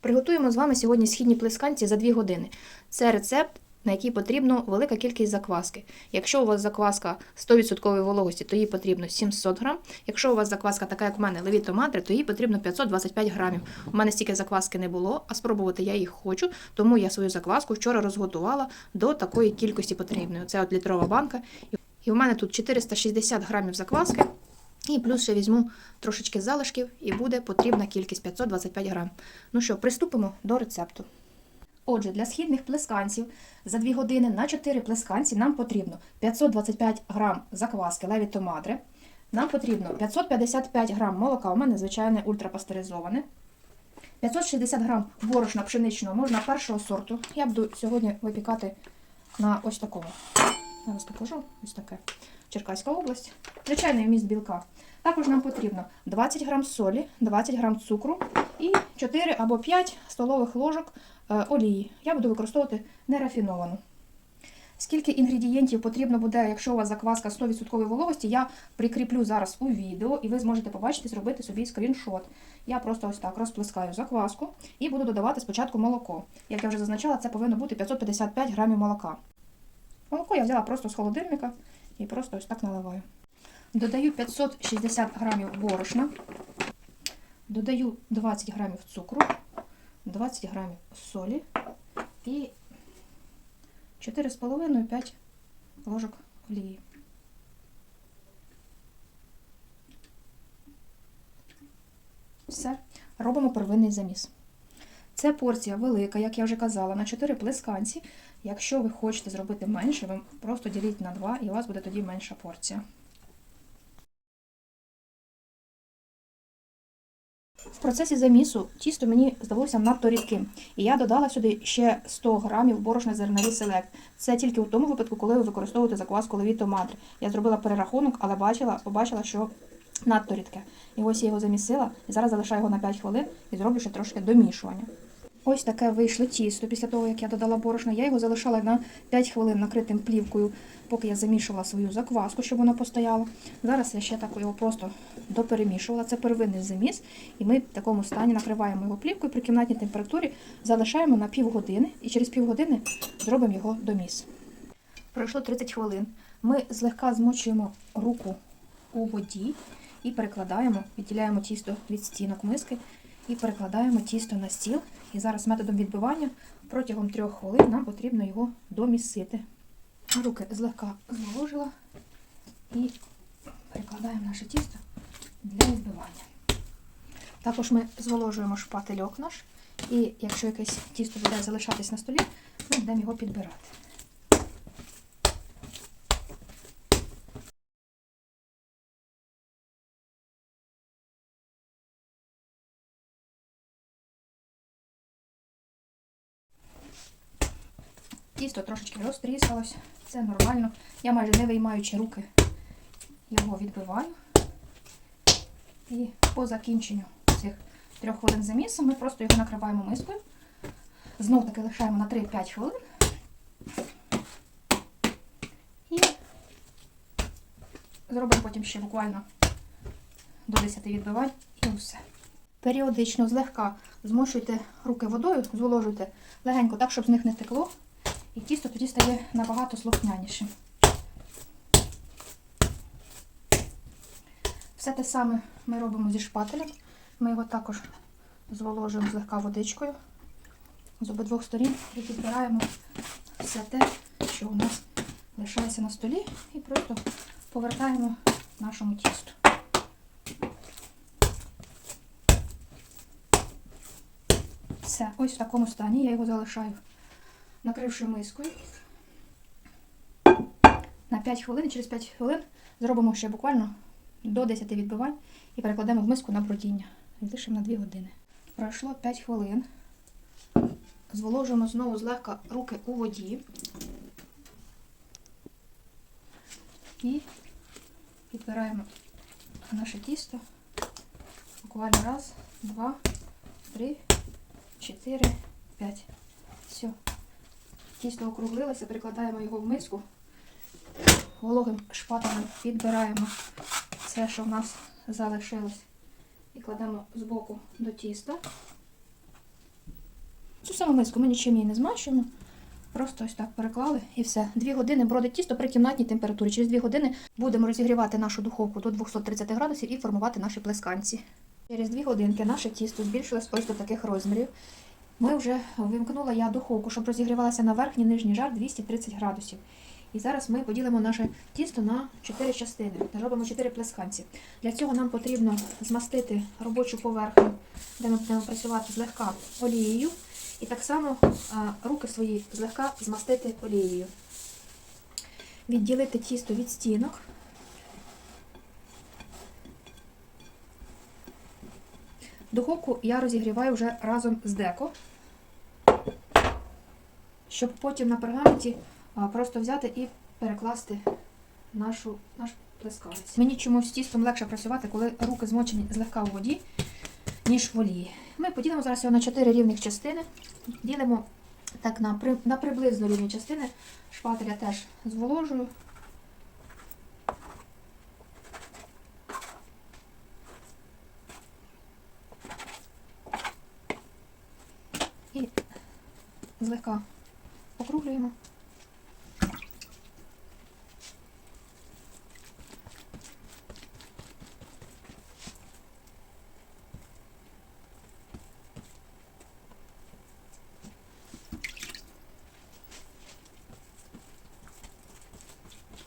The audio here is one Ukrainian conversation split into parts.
Приготуємо з вами сьогодні східні плесканці за 2 години. Це рецепт, на який потрібно велика кількість закваски. Якщо у вас закваска 100% вологості, то їй потрібно 700 грам. Якщо у вас закваска така, як в мене, левіто мадре, то їй потрібно 525 грамів. У мене стільки закваски не було, а спробувати я їх хочу, тому я свою закваску вчора розготувала до такої кількості потрібної. Це от літрова банка. І в мене тут 460 грамів закваски. І плюс ще візьму трошечки залишків, і буде потрібна кількість 525 грам. Ну що, приступимо до рецепту. Отже, для східних плесканців за 2 години на 4 плесканці нам потрібно 525 грам закваски левіто мадре. Нам потрібно 555 грам молока, у мене звичайне ультрапастеризоване. 560 грам борошна пшеничного можна першого сорту. Я буду сьогодні випікати на ось такому. Зараз покажу ось таке. Черкаська область. Звичайний вміст білка. Також нам потрібно 20 грам солі, 20 грам цукру і 4 або 5 столових ложок е, олії. Я буду використовувати нерафіновану. Скільки інгредієнтів потрібно буде, якщо у вас закваска 100% вологості, я прикріплю зараз у відео, і ви зможете побачити, зробити собі скріншот. Я просто ось так розплескаю закваску і буду додавати спочатку молоко. Як я вже зазначала, це повинно бути 555 грамів молока. Молоко я взяла просто з холодильника і просто ось так наливаю. Додаю 560 грамів борошна, додаю 20 грамів цукру, 20 грамів солі і 4,5-5 ложок олії. Все, робимо первинний заміс. Це порція велика, як я вже казала, на 4 плесканці. Якщо ви хочете зробити менше, ви просто діліть на 2 і у вас буде тоді менша порція. В процесі замісу тісто мені здалося надто рідким. І я додала сюди ще 100 грамів борошна зернові селект. Це тільки у тому випадку, коли ви використовуєте закваску левіто мадре. Я зробила перерахунок, але бачила, побачила, що надто рідке. І ось я його замісила, і зараз залишаю його на 5 хвилин і зроблю ще трошки домішування. Ось таке вийшло тісто після того, як я додала борошно. Я його залишала на 5 хвилин накритим плівкою, поки я замішувала свою закваску, щоб воно постояло. Зараз я ще так його просто доперемішувала. Це первинний заміс, і ми в такому стані накриваємо його плівкою при кімнатній температурі, залишаємо на півгодини і через півгодини зробимо його доміс. Пройшло 30 хвилин. Ми злегка змочуємо руку у воді і перекладаємо, відділяємо тісто від стінок миски і перекладаємо тісто на стіл. І зараз методом відбивання протягом 3 хвилин нам потрібно його домісити. Руки злегка зволожила і перекладаємо наше тісто для відбивання. Також ми зволожуємо шпательок наш, і якщо якесь тісто буде залишатись на столі, ми будемо його підбирати. Тісто трошечки розтріскалось, це нормально. Я майже не виймаючи руки, його відбиваю. І по закінченню цих трьох хвилин замісу ми просто його накриваємо мискою. Знов таки лишаємо на 3-5 хвилин. І зробимо потім ще буквально до 10 відбивань і все. Періодично злегка змочуйте руки водою, зволожуйте легенько так, щоб з них не текло. І тісто тоді стає набагато слухнянішим. Все те саме ми робимо зі шпателем. Ми його також зволожуємо злегка водичкою з обидвох сторін і підбираємо все те, що у нас лишається на столі, і просто повертаємо нашому тісту. Все, ось в такому стані я його залишаю накривши мискою. На 5 хвилин, через 5 хвилин зробимо ще буквально до 10 відбивань і перекладемо в миску на бродіння. Лишимо на 2 години. Пройшло 5 хвилин. Зволожуємо знову злегка руки у воді. І підбираємо наше тісто. Буквально раз, два, три, чотири, п'ять. Все. Тісто округлилося, перекладаємо його в миску, вологим шпателем підбираємо все, що в нас залишилось, і кладемо збоку до тіста. Цю саму миску ми нічим її не змащуємо. Просто ось так переклали і все. Дві години бродить тісто при кімнатній температурі. Через дві години будемо розігрівати нашу духовку до 230 градусів і формувати наші плесканці. Через дві годинки наше тісто збільшилось ось до таких розмірів. Ми вже вимкнула я духовку, щоб розігрівалася на верхній нижній жар 230 градусів. І зараз ми поділимо наше тісто на 4 частини. Робимо 4 плесканці. Для цього нам потрібно змастити робочу поверхню, де ми будемо працювати злегка олією. І так само руки свої злегка змастити олією. Відділити тісто від стінок. Духовку я розігріваю вже разом з деко, щоб потім на пергаменті просто взяти і перекласти нашу, наш плескавець. Мені чомусь тістом легше працювати, коли руки змочені злегка у воді, ніж в олії. Ми поділимо зараз його на 4 рівних частини. Ділимо так на, при- на приблизно рівні частини. Шпателя теж зволожую. І злегка округлюємо.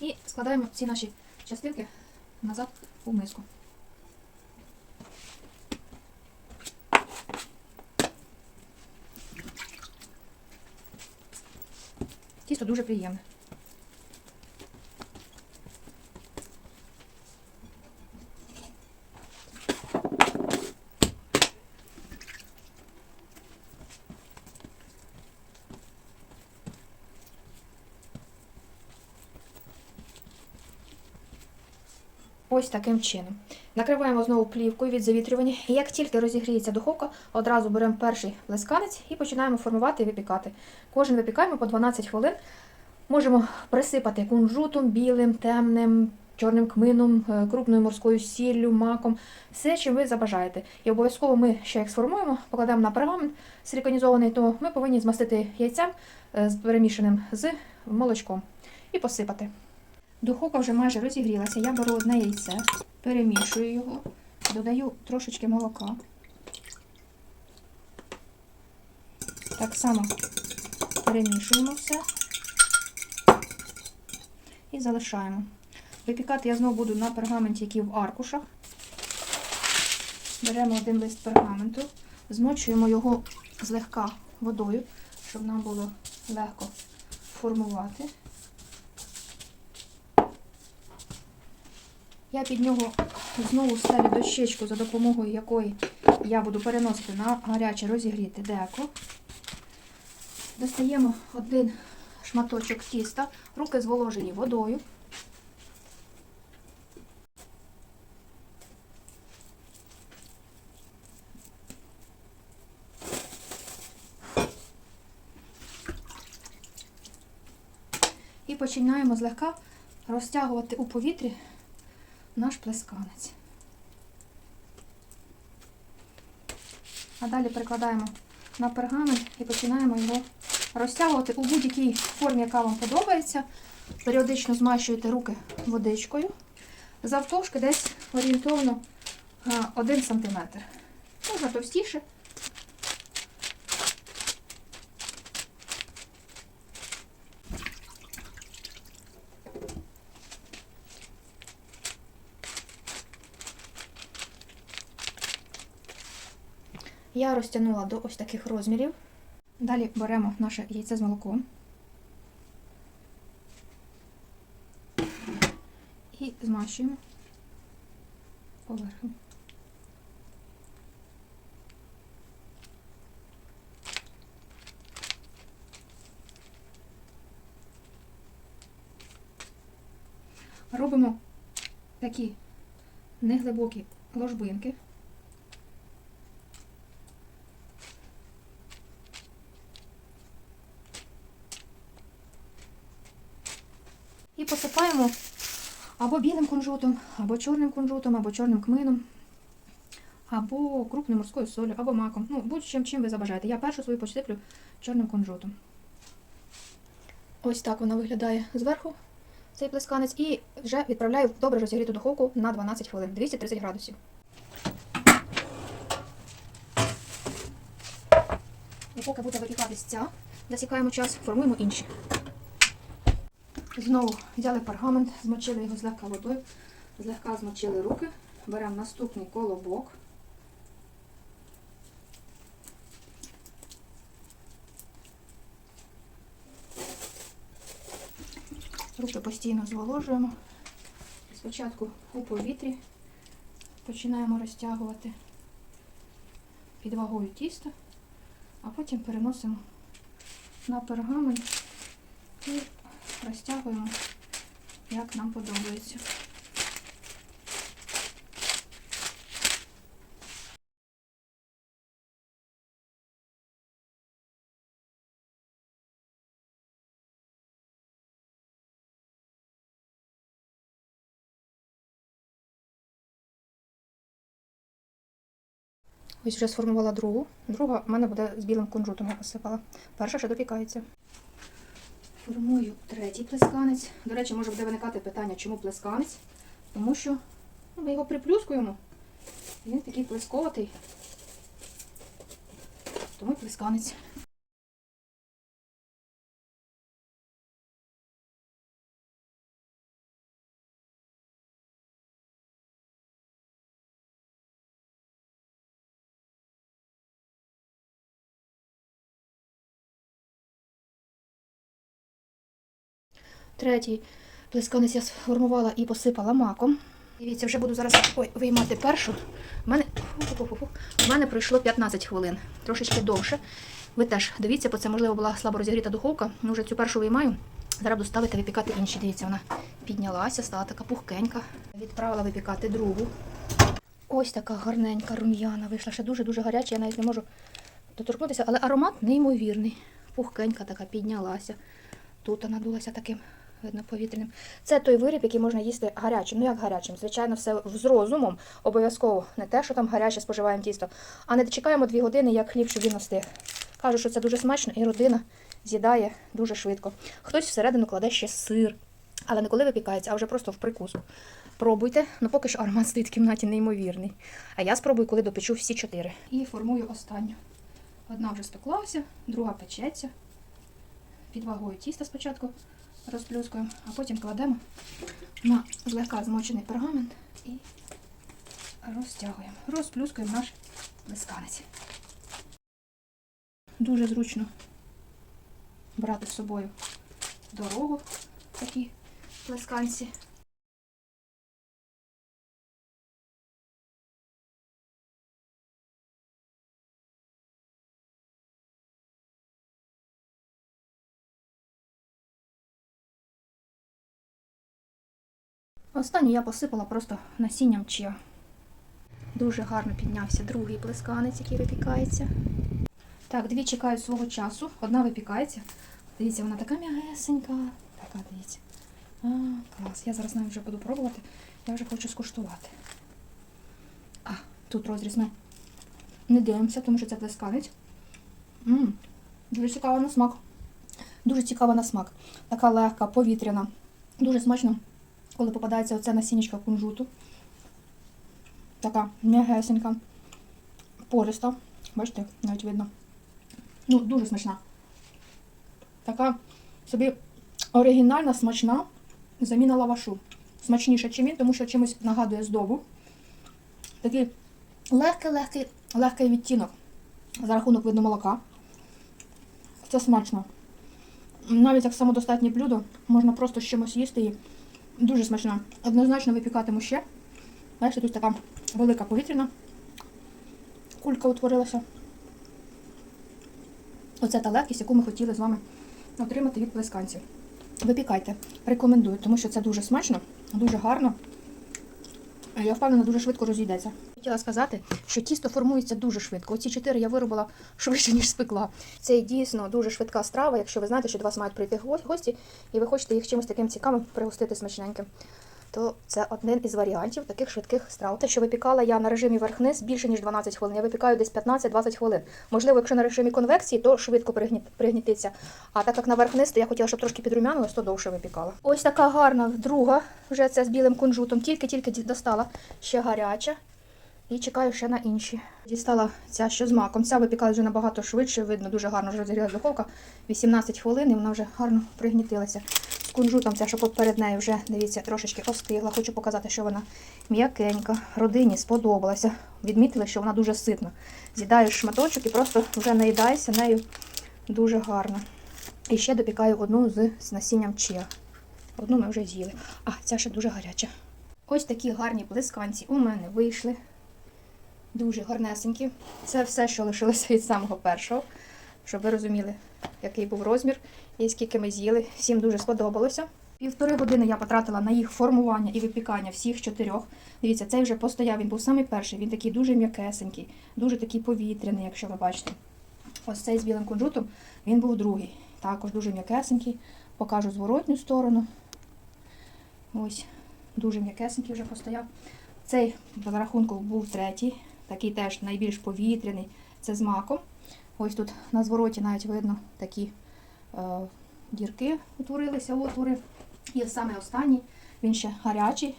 І складаємо ці наші частинки назад у миску. Дуже приємне. Ось таким чином. Накриваємо знову плівкою від завітрювання. І як тільки розігріється духовка, одразу беремо перший плесканець і починаємо формувати і випікати. Кожен випікаємо по 12 хвилин. Можемо присипати кунжутом, білим, темним, чорним кмином, е, крупною морською сіллю, маком, все, чим ви забажаєте. І обов'язково ми ще як сформуємо, покладемо на пергамент силіконізований, то ми повинні змастити яйцем е, перемішаним з молочком і посипати. Духовка вже майже розігрілася. Я беру одне яйце, перемішую його, додаю трошечки молока. Так само перемішуємо все і залишаємо. Випікати я знову буду на пергаменті, який в аркушах. Беремо один лист пергаменту, змочуємо його злегка водою, щоб нам було легко формувати. Я під нього знову ставлю дощечку, за допомогою якої я буду переносити на гаряче розігріти деко. Достаємо один шматочок тіста, руки зволожені водою. І починаємо злегка розтягувати у повітрі наш плесканець. А далі прикладаємо на пергамент і починаємо його розтягувати у будь-якій формі, яка вам подобається. Періодично змащуєте руки водичкою. Завтовшки десь орієнтовно 1 см. Можна товстіше. Я розтягнула до ось таких розмірів. Далі беремо наше яйце з молоком і змащуємо поверхню. Робимо такі неглибокі ложбинки. І посипаємо або білим кунжутом, або чорним кунжутом, або чорним кмином, або крупною морською солью, або маком. Ну, будь-чим чим ви забажаєте. Я першу свою посиплю чорним кунжутом. Ось так вона виглядає зверху, цей плесканець, і вже відправляю в добре розігріту духовку на 12 хвилин, 230 градусів. І поки буде випікатись ця, засікаємо час, формуємо інші. Знову взяли пергамент, змочили його злегка водою, злегка змочили руки, беремо наступний колобок. Руки постійно зволожуємо. Спочатку у повітрі починаємо розтягувати під вагою тіста, а потім переносимо на пергамент і розтягуємо, як нам подобається. Ось вже сформувала другу. Друга в мене буде з білим кунжутом, я посипала. Перша ще допікається. Формую третій плесканець. До речі, може буде виникати питання, чому плесканець? Тому що ну, ми його приплюскуємо. Він такий плесковатий. Тому плесканець. Третій плесканець я сформувала і посипала маком. Дивіться, вже буду зараз виймати першу. У мене, мене пройшло 15 хвилин, трошечки довше. Ви теж дивіться, бо це, можливо, була слабо розігріта духовка. Ну, вже цю першу виймаю. Зараз буду ставити випікати інші. Дивіться, вона піднялася, стала така пухкенька. Відправила випікати другу. Ось така гарненька рум'яна. Вийшла ще дуже-дуже гаряча, я навіть не можу доторкнутися, але аромат неймовірний. Пухкенька така піднялася. Тут вона надулася таким, видно, повітряним. Це той виріб, який можна їсти гарячим. Ну як гарячим? Звичайно, все з розумом. Обов'язково не те, що там гаряче споживаємо тісто, а не чекаємо дві години, як хліб, щоб він остиг. Кажу, що це дуже смачно, і родина з'їдає дуже швидко. Хтось всередину кладе ще сир, але не коли випікається, а вже просто в прикуску. Пробуйте, ну поки що аромат стоїть в кімнаті неймовірний. А я спробую, коли допечу всі чотири. І формую останню. Одна вже спеклася, друга печеться під вагою тіста спочатку розплюскуємо, а потім кладемо на злегка змочений пергамент і розтягуємо. Розплюскуємо наш лисканець. Дуже зручно брати з собою дорогу такі плесканці. Останню я посипала просто насінням чия. Дуже гарно піднявся другий плесканець, який випікається. Так, дві чекають свого часу. Одна випікається. Дивіться, вона така м'ягесенька. Така, дивіться. А, клас. Я зараз навіть вже буду пробувати. Я вже хочу скуштувати. А, тут розріз ми не дивимося, тому що це плесканець. Ммм, дуже цікава на смак. Дуже цікава на смак. Така легка, повітряна. Дуже смачно коли попадається оця насіннячка кунжуту. Така м'ягесенька, пориста. Бачите, навіть видно. Ну, дуже смачна. Така собі оригінальна, смачна заміна лавашу. Смачніша, ніж він, тому що чимось нагадує здобу. Такий легкий-легкий легкий відтінок за рахунок видно молока. Це смачно. Навіть як самодостатнє блюдо, можна просто з чимось їсти її. Дуже смачна. Однозначно випікатиму ще. Бачите, тут така велика повітряна кулька утворилася. Оце та легкість, яку ми хотіли з вами отримати від плесканців. Випікайте, рекомендую, тому що це дуже смачно, дуже гарно. Я впевнена, дуже швидко розійдеться. Хотіла сказати, що тісто формується дуже швидко. Оці чотири я виробила швидше, ніж спекла. Це дійсно дуже швидка страва, якщо ви знаєте, що до вас мають прийти гості, і ви хочете їх чимось таким цікавим пригостити смачненьким. то це один із варіантів таких швидких страв. Те, що випікала я на режимі верх-низ більше ніж 12 хвилин. Я випікаю десь 15-20 хвилин. Можливо, якщо на режимі конвекції, то швидко пригні- пригнітиться. А так як на верх-низ, то я хотіла, щоб трошки підрумянилось, то довше випікала. Ось така гарна друга, вже це з білим кунжутом. Тільки-тільки достала ще гаряча. І чекаю ще на інші. Дістала ця що з маком. Ця випікала вже набагато швидше, видно, дуже гарно розігрілася духовка. 18 хвилин і вона вже гарно пригнітилася. З кунжутом ця, що перед нею вже, дивіться, трошечки остигла. Хочу показати, що вона м'якенька. Родині сподобалася. Відмітили, що вона дуже ситна. З'їдаєш шматочок і просто вже наїдаєшся нею дуже гарно. І ще допікаю одну з насінням чия. Одну ми вже з'їли. А, ця ще дуже гаряча. Ось такі гарні блисканці у мене вийшли. Дуже гарнесенькі. Це все, що лишилося від самого першого, щоб ви розуміли, який був розмір і скільки ми з'їли. Всім дуже сподобалося. Півтори години я потратила на їх формування і випікання всіх чотирьох. Дивіться, цей вже постояв, він був самий перший, він такий дуже м'якесенький, дуже такий повітряний, якщо ви бачите. Ось цей з білим кунжутом, він був другий. Також дуже м'якесенький. Покажу зворотню сторону. Ось, дуже м'якесенький вже постояв. Цей в рахунку був третій, такий теж найбільш повітряний. Це з маком. Ось тут на звороті навіть видно такі е, дірки утворилися, отвори. І саме останній, він ще гарячий,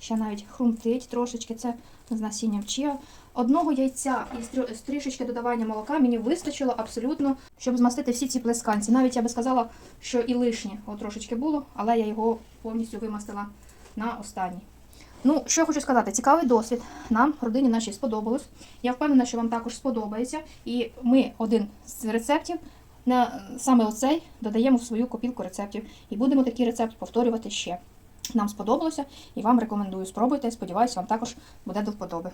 ще навіть хрумтить трошечки. Це з насінням чия. Одного яйця і трішечки додавання молока мені вистачило абсолютно, щоб змастити всі ці плесканці. Навіть я би сказала, що і лишнє от трошечки було, але я його повністю вимастила на останній. Ну, що я хочу сказати, цікавий досвід. Нам, родині нашій, сподобалось. Я впевнена, що вам також сподобається. І ми один з рецептів, на саме оцей, додаємо в свою копілку рецептів. І будемо такий рецепт повторювати ще. Нам сподобалося і вам рекомендую. Спробуйте. Сподіваюся, вам також буде до вподоби.